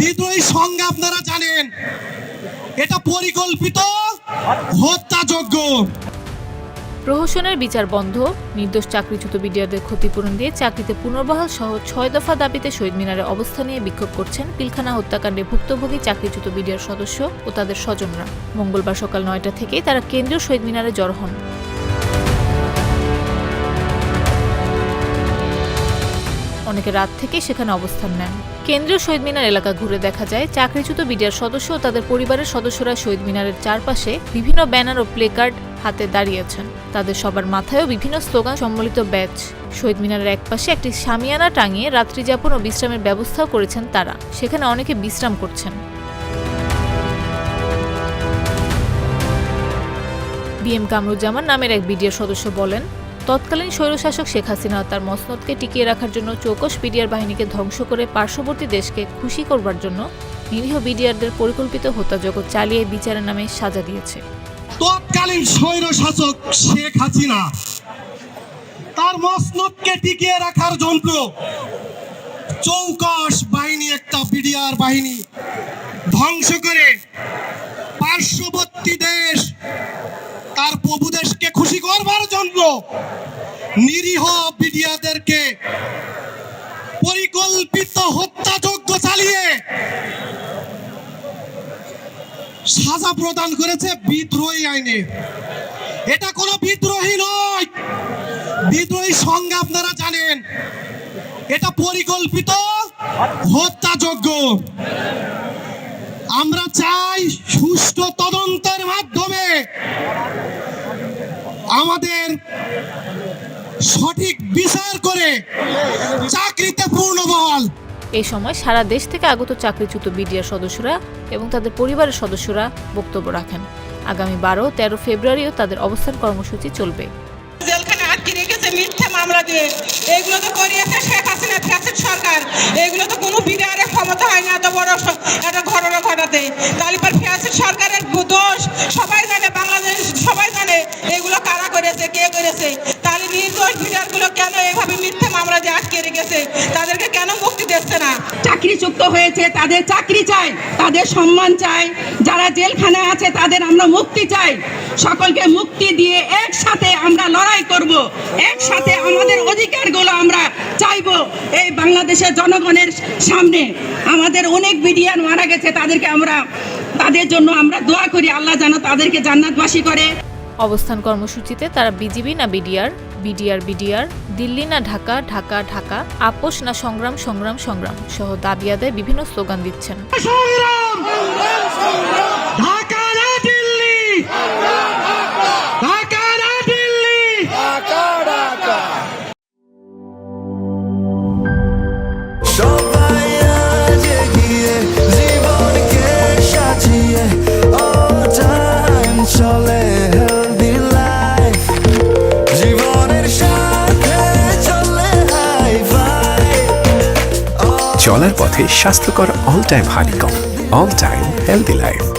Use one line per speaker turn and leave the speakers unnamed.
বিদ্রোহী সংজ্ঞা আপনারা জানেন। এটা পরিকল্পিত, হত্যাযোগ্য।
প্রহসনের বিচার বন্ধ, নির্দোষ চাকরিচ্যুত বিডিআরদের ক্ষতিপূরণ দিয়ে চাকরিতে পুনর্বহাল সহ ছয় দফা দাবিতে শহীদ মিনারে অবস্থান নিয়ে বিক্ষোভ করছেন পিলখানা হত্যাকাণ্ডে ভুক্তভোগী চাকরিচ্যুত বিডিআর সদস্য ও তাদের স্বজনরা। মঙ্গলবার সকাল নয়টা থেকেই তারা কেন্দ্রীয় শহীদ মিনারে জড়ো হন। অনেকে রাত থেকে সেখানে অবস্থান নেন। কেন্দ্রীয় শহীদ মিনার এলাকা ঘুরে দেখা যায়, চাকরিচ্যুত বিডিআর সদস্য ও তাদের পরিবারের সদস্যরা শহীদ মিনারের চারপাশে বিভিন্ন ব্যানার ও প্লেকার্ড হাতে দাঁড়িয়েছেন। তাদের সবার মাথায়ও বিভিন্ন স্লোগান সম্বলিত ব্যাচ। শহীদ মিনারের একপাশে একটি সামিয়ানা টাঙিয়ে রাত্রিযাপন ও বিশ্রামের ব্যবস্থাও করেছেন তারা। সেখানে অনেকে বিশ্রাম করছেন। বিএম কামরুজ্জামান নামের এক বিডিআর সদস্য বলেন তৎকালীন স্বৈরশাসক শেখ হাসিনা তার মসনদকে টিকিয়ে রাখার জন্য চৌকস বিডিআর বাহিনীকে ধ্বংস করে পার্শ্ববর্তী দেশকে খুশি করবার জন্য নিরীহ বিডিআরদের পরিকল্পিত হত্যাযজ্ঞ চালিয়ে বিচারের নামে সাজা দিয়েছে।
তৎকালীন স্বৈরশাসক শেখ হাসিনা তার মসনদকে টিকিয়ে রাখার জন্য চৌকস বাহিনী একটা বিডিআর বাহিনী ধ্বংস করে পার্শ্ববর্তী দেশ তার প্রভু দেশকে খুশি নিরীহ বিডিয়াদেরকে পরিকল্পিত হত্যাযজ্ঞ চালিয়ে সাজা প্রদান করেছে বিদ্রোহী আইনে। এটা কোনো বিদ্রোহী নয়। বিদ্রোহী সংজ্ঞা আপনারা জানেন। এটা পরিকল্পিত হত্যাযোগ্য আমরা চাই সুষ্ঠু তদন্তের মাধ্যমে আমাদের সঠিক বিচার করে চাকরিতে পূর্ণবহাল।
এই সময় সারা দেশ থেকে আগত চাকরিচ্যুত বিডিআর সদস্যরা এবং তাদের পরিবারের সদস্যরা বক্তব্য রাখেন। আগামী বারো তেরো ফেব্রুয়ারিও তাদের অবস্থান কর্মসূচি চলবে।
জেলখানে আটকে রেখেছে মিথ্যা মামলা দিয়ে। এগুলো তো করিয়েছে শেখ হাসিনা ফ্যাসিড সরকার। এগুলো তো কোনো বিদায়ের ক্ষমতা হয় না এত বড় একটা ঘটনা ঘটাতে। তালিপার ফ্যাসিড সরকারের দোষ সবাই জানে কারা কে করেছে? তাহলে নির্দোষ বিদারগুলো কেন এভাবে মিথ্যা মামলা দিয়ে আটকে রেখেছে? তাদেরকে কেন মুক্তি দিচ্ছে না?
চাকরিযুক্ত হয়েছে, তাদের চাকরি চাই, তাদের সম্মান চাই। যারা জেলখানায় আছে, তাদের আমরা মুক্তি চাই। সকলকে মুক্তি দিয়ে একসাথে আমরা লড়াই করব। একসাথে আমাদের অধিকারগুলো আমরা চাইব। এই বাংলাদেশের জনগণের সামনে আমাদের অনেক বিডিয়ান মারা গেছে, তাদেরকে আমরা, তাদের জন্য আমরা দোয়া করি। আল্লাহ যেন তাদেরকে জান্নাতবাসী করে।
অবস্থান কর্মসূচিতে তারা বিজিবি না বিডিআর বিডিআর বিডিআর, দিল্লি না ঢাকা ঢাকা ঢাকা, আপোষ না সংগ্রাম সংগ্রাম সংগ্রাম সহ দাবি আদায় বিভিন্ন স্লোগান দিচ্ছেন।
চলার পথে স্বাস্থ্যকর all time honeycomb all time healthy life